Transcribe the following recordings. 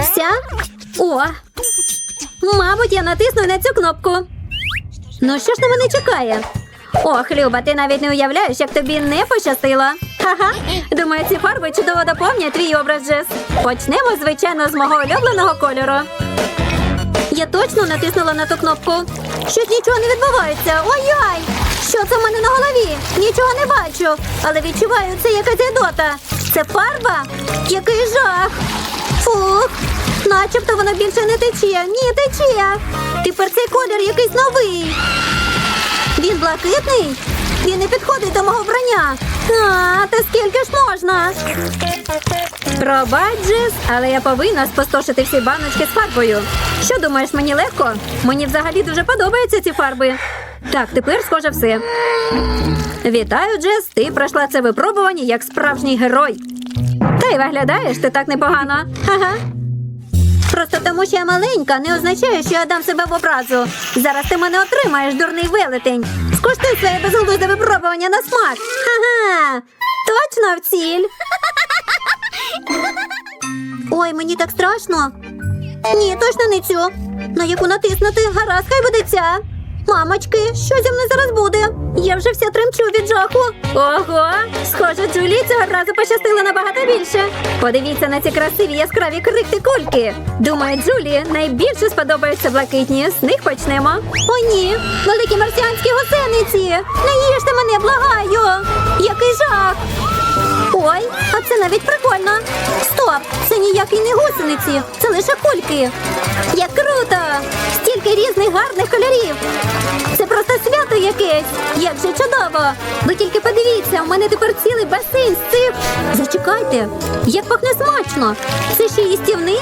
Вся? О! Мабуть, я натисну на цю кнопку. Ну, що ж на мене чекає? Ох, Люба, ти навіть не уявляєш, як тобі не пощастило. Ха-ха. Думаю, ці фарби чудово доповнять твій образ Джес. Почнемо, звичайно, з мого улюбленого кольору. Я точно натиснула на ту кнопку. Щось нічого не відбувається. Ой-ой! Що це в мене на голові? Нічого не бачу. Але відчуваю, це якась гидота. Це фарба? Який жах! Фух! Начебто воно більше не тече. Ні, тече. Тепер цей колір якийсь новий. Він блакитний? Він не підходить до мого вбрання. А, та скільки ж можна? Пробач, Джес, але я повинна спустошити всі баночки з фарбою. Що думаєш, мені легко? Мені взагалі дуже подобаються ці фарби. Так, тепер схоже все. Вітаю, Джес. Ти пройшла це випробування як справжній герой. Та й виглядаєш ти так непогано. Просто тому, що я маленька, не означає, що я дам себе в образу. Зараз ти мене отримаєш, дурний велетень. Скуштуй своє безглузде випробування на смак. Ага, точно в ціль. Ой, мені так страшно. Ні, точно не цю. На яку натиснути? Гаразд, хай буде ця. Мамочки, що зі мною зараз буде? Я вже вся тремчу від жаху. Ого, схоже, Джулі цього разу пощастило набагато більше. Подивіться на ці красиві яскраві крихти кульки. Думаю, Джулі найбільше сподобаються блакитні. З них почнемо. О, ні, великі марсіанські гусениці. Не їжте мене, благаю. Який жах. Ой, а це навіть прикольно. Стоп! Це ніякі не гусениці, це лише кульки. Як круто! Стільки різних гарних кольорів. Це просто свято якесь. Як же чудово! Ви тільки подивіться, у мене тепер цілий басейн з цих. Зачекайте, як пахне смачно. Це ще їстівне?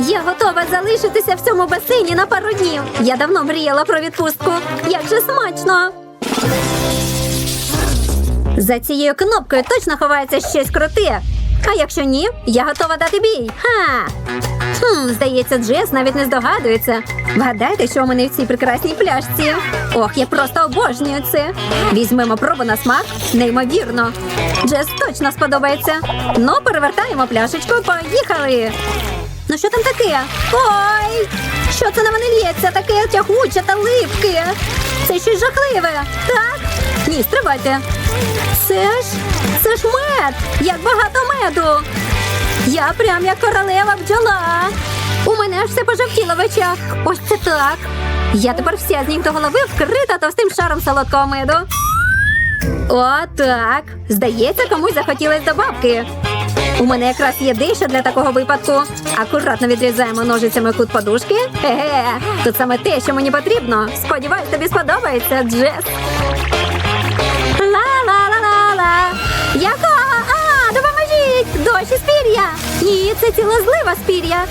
Я готова залишитися в цьому басейні на пару днів. Я давно мріяла про відпустку. Як же смачно! За цією кнопкою точно ховається щось круте. А якщо ні, я готова дати бій. Ха! Хм, здається, Джес навіть не здогадується. Вгадайте, що у мене в цій прекрасній пляшці. Ох, я просто обожнюю це. Візьмемо пробу на смак. Неймовірно. Джес точно сподобається. Ну, перевертаємо пляшечку. Поїхали. Ну що там таке? Ой! Що це на мене лється? Таке тягуче та липке. Це щось жахливе. Так? Ні, стривайте. Це ж це ж мед! Як багато меду! Я прям як королева бджола. У мене аж все пожовтіло в очах. Ось це так. Я тепер вся з ніг до голови вкрита товстим шаром солодкого меду. О, так. Здається, комусь захотілось добавки. У мене якраз є дещо для такого випадку. Акуратно відрізаємо ножицями кут подушки. Еге, тут саме те, що мені потрібно. Сподіваюсь, тобі сподобається, Джес. Допоможіть! Дощ із пір'я! Ні, це цілозлива спір'я.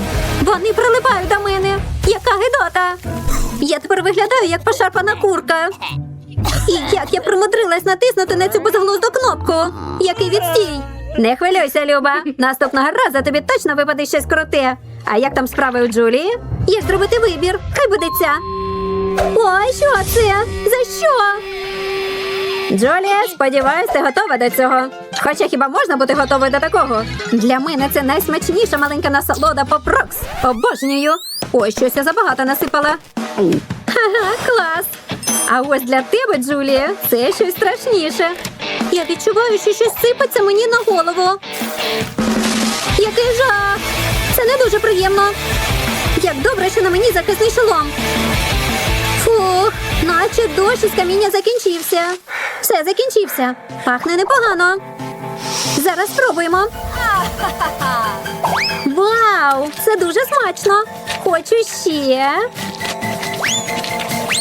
Вони прилипають до мене. Яка гидота! Я тепер виглядаю як пошарпана курка. І як я примудрилась натиснути на цю безглузду кнопку. Який відстій! Не хвилюйся, Люба. Наступного разу тобі точно випаде щось круте. А як там справи у Джулії? Як зробити вибір? Хай буде ця. Ой, що це? За що? Джулія, сподіваюсь, ти готова до цього. Хоча хіба можна бути готовою до такого? Для мене це найсмачніша маленька насолода попрокс. Обожнюю. Ой, щось я забагато насипала. Ха-ха, клас. А ось для тебе, Джулія, це щось страшніше. Я відчуваю, що щось сипеться мені на голову. Який жах! Це не дуже приємно. Як добре, що на мені захисний шолом. Фух, наче дощ із каміння закінчився. Все закінчився. Пахне непогано. Зараз спробуємо. Вау! Це дуже смачно. Хочу ще.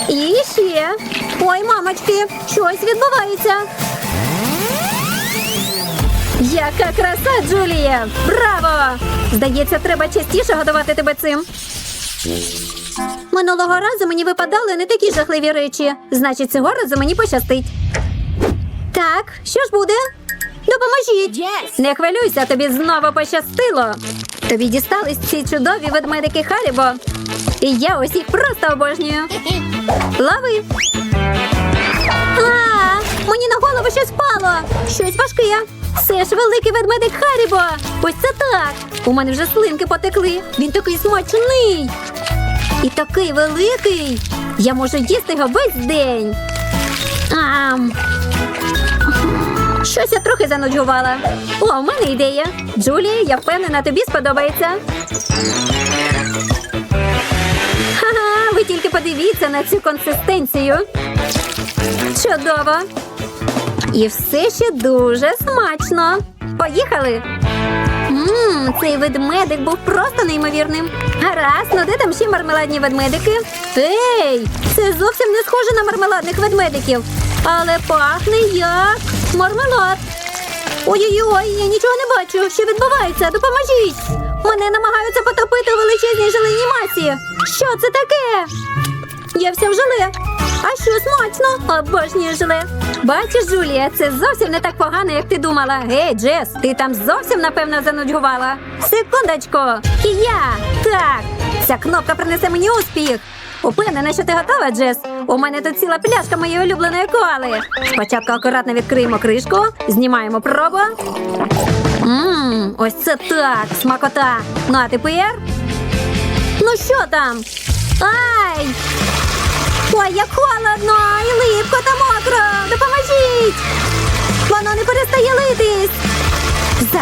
І ще. Ой, мамочки, щось відбувається. Яка краса, Джулія! Браво! Здається, треба частіше годувати тебе цим. Минулого разу мені випадали не такі жахливі речі. Значить, цього разу мені пощастить. Так, що ж буде? Допоможіть! Не хвилюйся, тобі знову пощастило. Тобі дістались ці чудові ведмедики Харібо. І я ось їх просто обожнюю. Лови! А, мені на голову щось впало. Щось важке. Це ж великий ведмедик Харібо! Ось це так! У мене вже слинки потекли. Він такий смачний. І такий великий. Я можу їсти його весь день. Ам. Щось я трохи занудьгувала. О, у мене ідея. Джулія, я впевнена, тобі сподобається. Ха-ха, ви тільки подивіться на цю консистенцію. Чудово. І все ще дуже смачно. Поїхали. Ммм, цей ведмедик був просто неймовірним. Гаразд, ну де там ще мармеладні ведмедики? Ей, це зовсім не схоже на мармеладних ведмедиків. Але пахне як мармелад. Ой-ой-ой, я нічого не бачу. Що відбувається? Допоможіть! Мене намагаються потопити у величезній желейній масі. Що це таке? Я вся в желе. А що смачно? Обожнюю желе. Бачиш, Джулія, це зовсім не так погано, як ти думала. Гей, Джес, ти там зовсім напевно занудьгувала. Секундочку. І я. Так, ця кнопка принесе мені успіх. Упевнена, що ти готова, Джес. У мене тут ціла пляшка моєї улюбленої коали. Спочатку акуратно відкриємо кришку, знімаємо пробу. Ммм, ось це так, смакота. Ну а тепер. Ну що там? Ай! Ой, як холодно і липко та мокро. Допоможіть! Воно не перестає литись.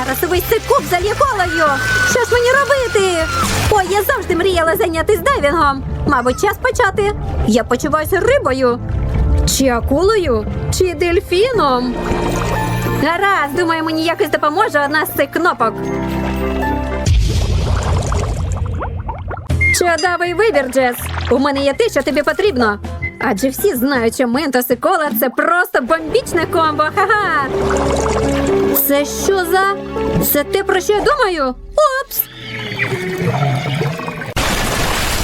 Зараз увесь цей куб зальє колою. Що ж мені робити? Ой, я завжди мріяла зайнятися дайвінгом. Мабуть, час почати. Я почуваюся рибою. Чи акулою, чи дельфіном. Гаразд, думаю, мені якось допоможе одна з цих кнопок. Чудовий вибір, Джес. У мене є те, що тобі потрібно. Адже всі знають, що ментос і кола це просто бомбічне комбо. Ха-ха. Це що за? Це те, про що я думаю? Опс!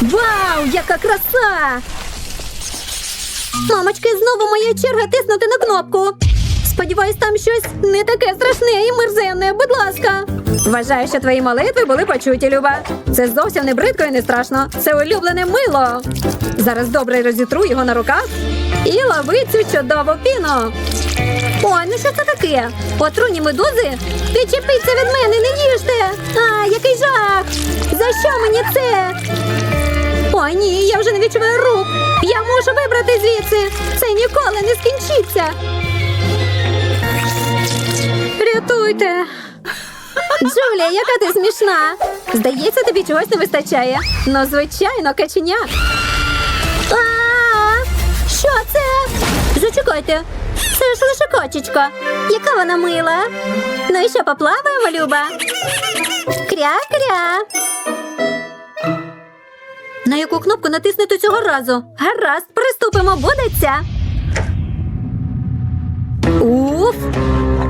Вау, яка краса! Мамочки, знову моя черга тиснути на кнопку. Сподіваюсь, там щось не таке страшне і мерзенне, будь ласка. Вважаю, що твої молитви були почуті, Люба. Це зовсім не бридко і не страшно. Це улюблене мило. Зараз добре розітру його на руках і лови цю чудову піну. Ой, ну що це таке? Отруні медузи? Відчепіться від мене, не їжте! А, який жах! За що мені це? Ой, ні, я вже не відчуваю рук. Я мушу вибрати звідси. Це ніколи не скінчиться. Рятуйте. Джулія, яка ти смішна. Здається, тобі чогось не вистачає. Ну, звичайно, каченя. А, що це? Зачекайте. Це ж лише кочечка. Яка вона мила. Ну і що, поплаваємо, Люба? Кря-кря. На яку кнопку натиснути цього разу? Гаразд, приступимо, будеться. Уф!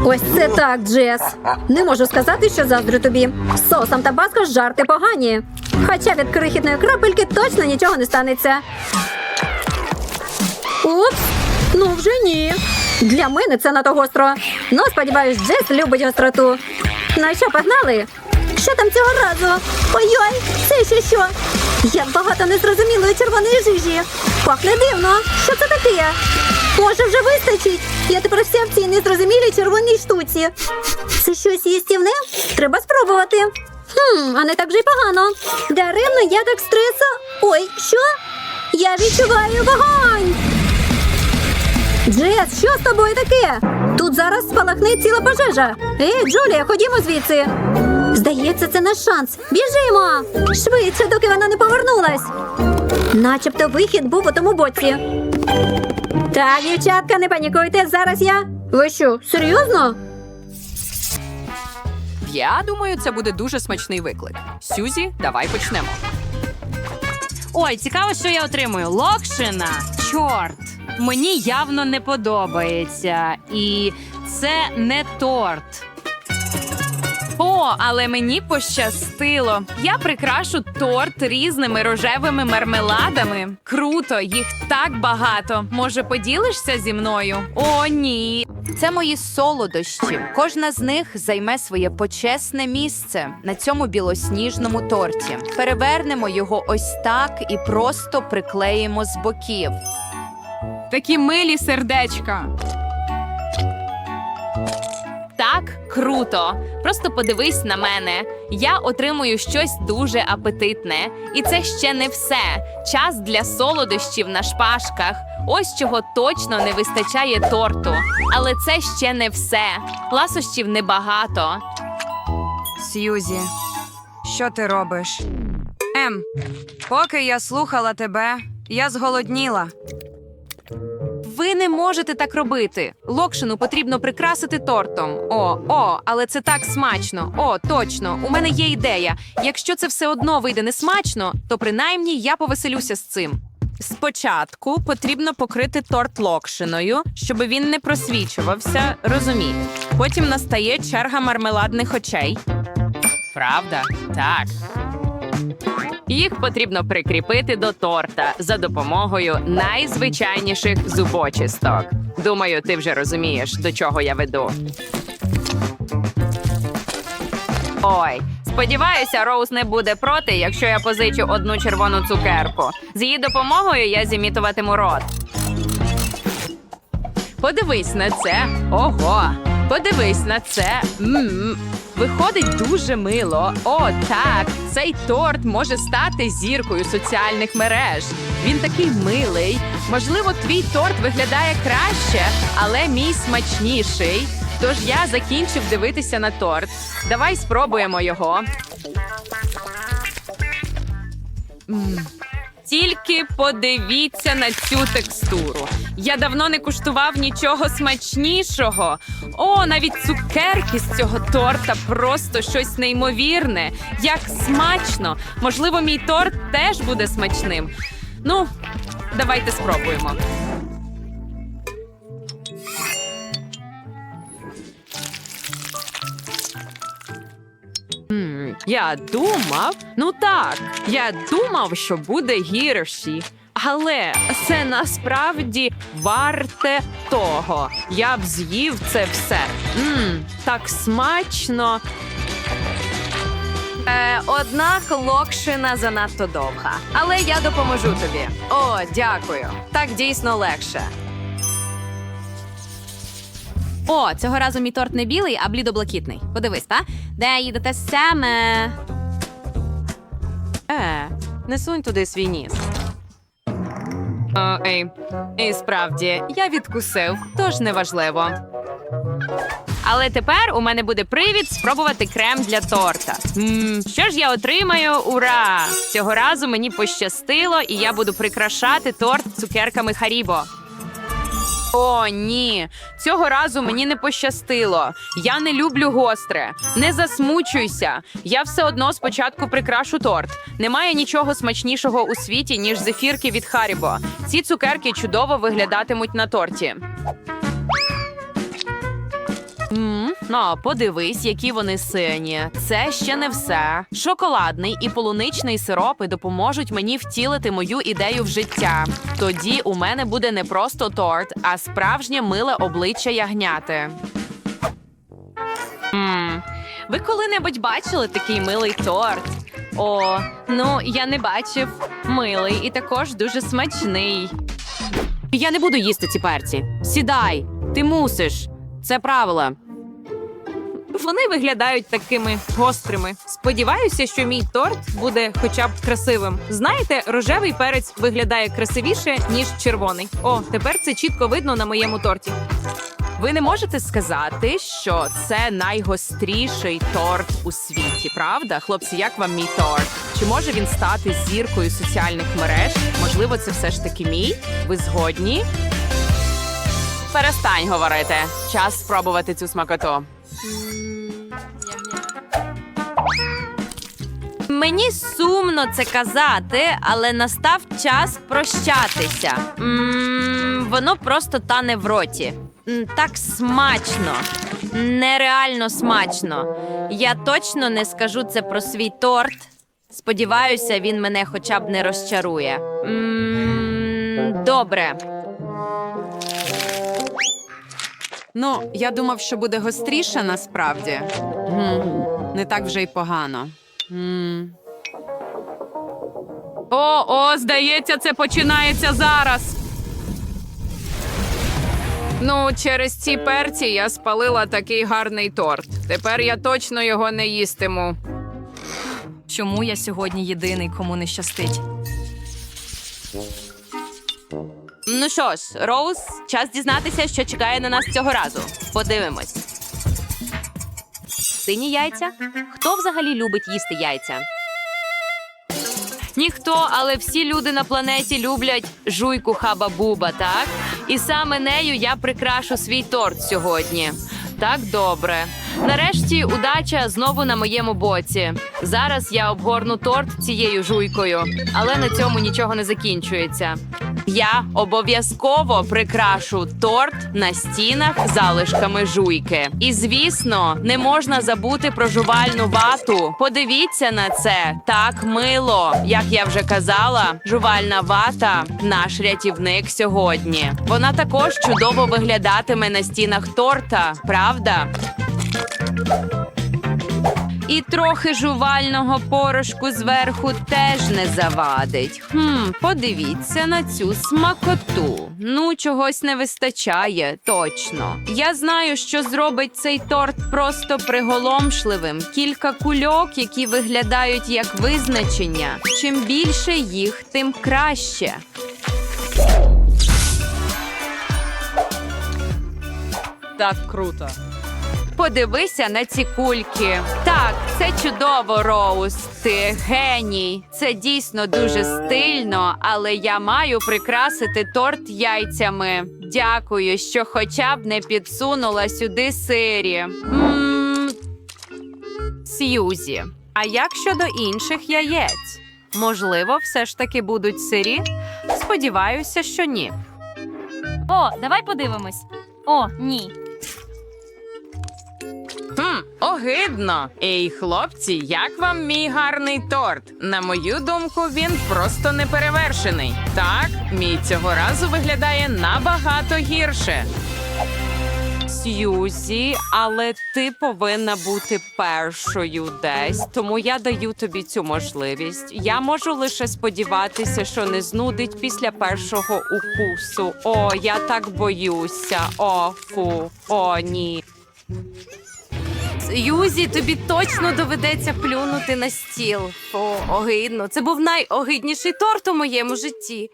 Ось це так, Джес. Не можу сказати, що заздрю тобі. З Соусом табаско жарти погані. Хоча від крихітної крапельки точно нічого не станеться. Упс, ну вже ні. Для мене це надто гостро. Ну, сподіваюсь, Джес любить гостроту. Ну що, погнали? Що там цього разу? Ой-ой, це ще що? Як багато незрозумілої червоної жижі. Пахне дивно. Що це таке? Може, вже вистачить? Я тепер вся в цій незрозумілій червоній штуці. Це щось їстівне? Треба спробувати. Хм, а не так же й погано. Даремно я так стреса. Ой, що? Я відчуваю вогонь. Джес, що з тобою таке? Тут зараз спалахне ціла пожежа. Ей, Джулія, ходімо звідси. Здається, це наш шанс. Біжимо! Швидше, доки вона не повернулась. Начебто вихід був у тому боці. Так, дівчатка, не панікуйте, зараз я. Ви що, серйозно? Я думаю, це буде дуже смачний виклик. Сюзі, давай почнемо. Ой, цікаво, що я отримую. Локшина. Чорт. Мені явно не подобається. І це не торт. О, але мені пощастило. Я прикрашу торт різними рожевими мармеладами. Круто, їх так багато. Може, поділишся зі мною? О, ні. Це мої солодощі. Кожна з них займе своє почесне місце на цьому білосніжному торті. Перевернемо його ось так і просто приклеїмо з боків. Такі милі сердечка. Так, круто. Просто подивись на мене. Я отримую щось дуже апетитне. І це ще не все. Час для солодощів на шпажках. Ось чого точно не вистачає торту. Але це ще не все. Ласощів небагато. Сьюзі, що ти робиш? Ем, поки я слухала тебе, я зголодніла. Не можете так робити. Локшину потрібно прикрасити тортом. О, о, але це так смачно. О, точно. У мене є ідея. Якщо це все одно вийде не смачно, то принаймні я повеселюся з цим. Спочатку потрібно покрити торт локшиною, щоб він не просвічувався. Розумій. Потім настає черга мармеладних очей. Правда? Так. Їх потрібно прикріпити до торта за допомогою найзвичайніших зубочисток. Думаю, ти вже розумієш, до чого я веду. Ой, сподіваюся, Роуз не буде проти, якщо я позичу одну червону цукерку. З її допомогою я зімітуватиму рот. Подивись на це. Ого. Подивись на це. м Виходить дуже мило. О, так. Цей торт може стати зіркою соціальних мереж. Він такий милий. Можливо, твій торт виглядає краще, але мій смачніший. Тож я закінчив дивитися на торт. Давай спробуємо його. Тільки подивіться на цю текстуру. Я давно не куштував нічого смачнішого. О, навіть цукерки з цього торта просто щось неймовірне. Як смачно! Можливо, мій торт теж буде смачним. Ну, давайте спробуємо. Я думав, ну так, я думав, що буде гірші. Але це насправді варте того. Я б з'їв це все. Мм, так смачно. Е, однак локшина занадто довга. Але я допоможу тобі. О, дякую. Так дійсно легше. О, цього разу мій торт не білий, а блідоблакитний. Подивись, та? Де їдете саме? Е, не сунь туди свій ніс. О, ей. І справді, я відкусив, тож неважливо. Але тепер у мене буде привід спробувати крем для торта. м що ж я отримаю? Ура! Цього разу мені пощастило, і я буду прикрашати торт цукерками Харібо. О, ні, цього разу мені не пощастило. Я не люблю гостре. Не засмучуйся. Я все одно спочатку прикрашу торт. Немає нічого смачнішого у світі, ніж зефірки від Харібо. Ці цукерки чудово виглядатимуть на торті. М, Ну, подивись, які вони сині. Це ще не все. Шоколадний і полуничний сиропи допоможуть мені втілити мою ідею в життя. Тоді у мене буде не просто торт, а справжнє миле обличчя ягняти. М, Ви коли-небудь бачили такий милий торт? О, ну я не бачив. Милий і також дуже смачний. Я не буду їсти ці перці. Сідай, ти мусиш. Це правило. Вони виглядають такими гострими. Сподіваюся, що мій торт буде хоча б красивим. Знаєте, рожевий перець виглядає красивіше, ніж червоний. О, тепер це чітко видно на моєму торті. Ви не можете сказати, що це найгостріший торт у світі, правда? Хлопці, як вам мій торт? Чи може він стати зіркою соціальних мереж? Можливо, це все ж таки мій? Ви згодні? Перестань говорити. Час спробувати цю смакоту. Мені сумно це казати, але настав час прощатися. м воно просто тане в роті. М, Так смачно, нереально смачно. Я точно не скажу це про свій торт. Сподіваюся, він мене хоча б не розчарує. м добре. Ну, я думав, що буде гостріше насправді. Гм, Не так вже й погано. М. О, о, здається, це починається зараз. Ну, через ці перці я спалила такий гарний торт. Тепер я точно його не їстиму. Чому я сьогодні єдиний, кому не щастить? Ну що ж, Роуз, час дізнатися, що чекає на нас цього разу. Подивимось. Сині яйця? Хто взагалі любить їсти яйця? Ніхто, але всі люди на планеті люблять жуйку хаба-буба, так? І саме нею я прикрашу свій торт сьогодні. Так добре. Нарешті удача знову на моєму боці. Зараз я обгорну торт цією жуйкою, але на цьому нічого не закінчується. Я обов'язково прикрашу торт на стінах залишками жуйки. І звісно, не можна забути про жувальну вату. Подивіться на це так мило. Як я вже казала, жувальна вата наш рятівник сьогодні. Вона також чудово виглядатиме на стінах торта, правда? І трохи жувального порошку зверху теж не завадить. Хм, подивіться на цю смакоту. Ну, чогось не вистачає, точно. Я знаю, що зробить цей торт просто приголомшливим. Кілька кульок, які виглядають як визначення. Чим більше їх, тим краще. Так круто. Подивися на ці кульки. Так, це чудово, Роуз. Ти геній. Це дійсно дуже стильно, але я маю прикрасити торт яйцями. Дякую, що хоча б не підсунула сюди сирі. м Сьюзі. А як щодо інших яєць? Можливо, все ж таки будуть сирі? Сподіваюся, що ні. О, давай подивимось. О, ні. Огидно. Ей, хлопці, як вам мій гарний торт? На мою думку, він просто неперевершений. Так, мій цього разу виглядає набагато гірше. Сьюзі, але ти повинна бути першою десь, тому я даю тобі цю можливість. Я можу лише сподіватися, що не знудить після першого укусу. О, я так боюся. О, фу, о, ні. Юзі, тобі точно доведеться плюнути на стіл. О, огидно. Це був найогидніший торт у моєму житті.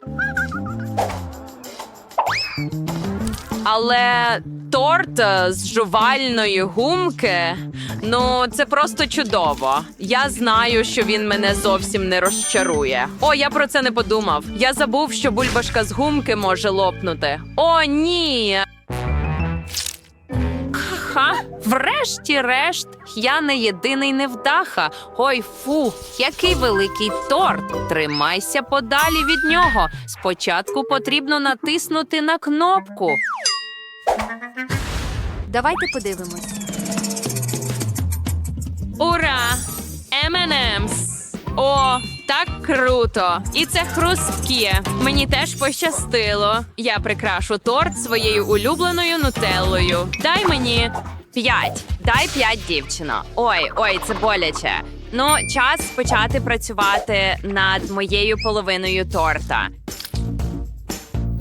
Але торт е, з жувальної гумки ну це просто чудово. Я знаю, що він мене зовсім не розчарує. О, я про це не подумав. Я забув, що бульбашка з гумки може лопнути. О, ні. Ха, врешті-решт, я не єдиний невдаха. Ой, фу, який великий торт. Тримайся подалі від нього. Спочатку потрібно натиснути на кнопку. Давайте подивимось. Ура! M&M's! О, так круто! І це хрустке. Мені теж пощастило. Я прикрашу торт своєю улюбленою нутеллою. Дай мені п'ять. Дай п'ять, дівчино. Ой, ой, це боляче. Ну, час почати працювати над моєю половиною торта.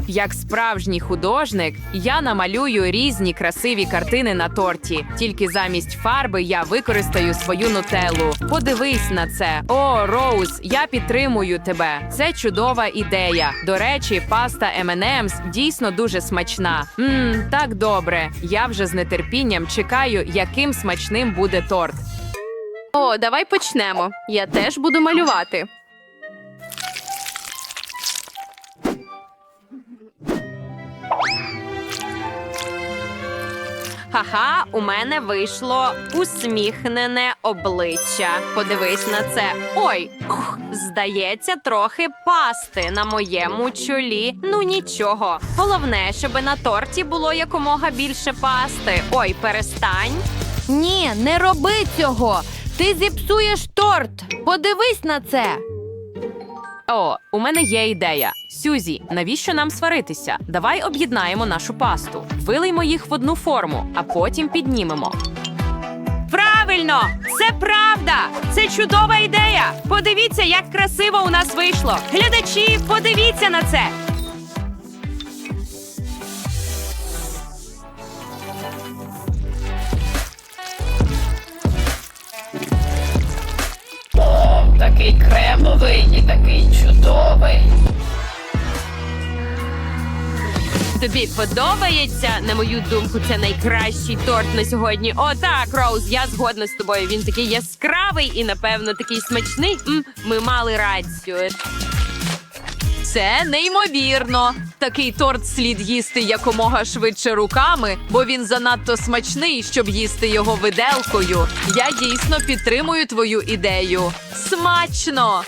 Як справжній художник, я намалюю різні красиві картини на торті. Тільки замість фарби я використаю свою нутеллу. Подивись на це. О, Роуз, я підтримую тебе. Це чудова ідея. До речі, паста M&M's дійсно дуже смачна. Мм, так добре. Я вже з нетерпінням чекаю, яким смачним буде торт. О, давай почнемо. Я теж буду малювати. Ха-ха, у мене вийшло усміхнене обличчя. Подивись на це. Ой, ух, здається, трохи пасти на моєму чолі. Ну нічого. Головне, щоб на торті було якомога більше пасти. Ой, перестань. Ні, не роби цього. Ти зіпсуєш торт. Подивись на це. О, у мене є ідея. Сюзі, навіщо нам сваритися? Давай об'єднаємо нашу пасту, вилиймо їх в одну форму, а потім піднімемо. Правильно, це правда! Це чудова ідея! Подивіться, як красиво у нас вийшло! Глядачі, подивіться на це! Такий кремовий і такий чудовий. Тобі подобається, на мою думку, це найкращий торт на сьогодні. О, так, Роуз, я згодна з тобою. Він такий яскравий і, напевно, такий смачний. М, ми мали рацію. Це неймовірно. Такий торт слід їсти якомога швидше руками, бо він занадто смачний, щоб їсти його виделкою. Я дійсно підтримую твою ідею. Смачно!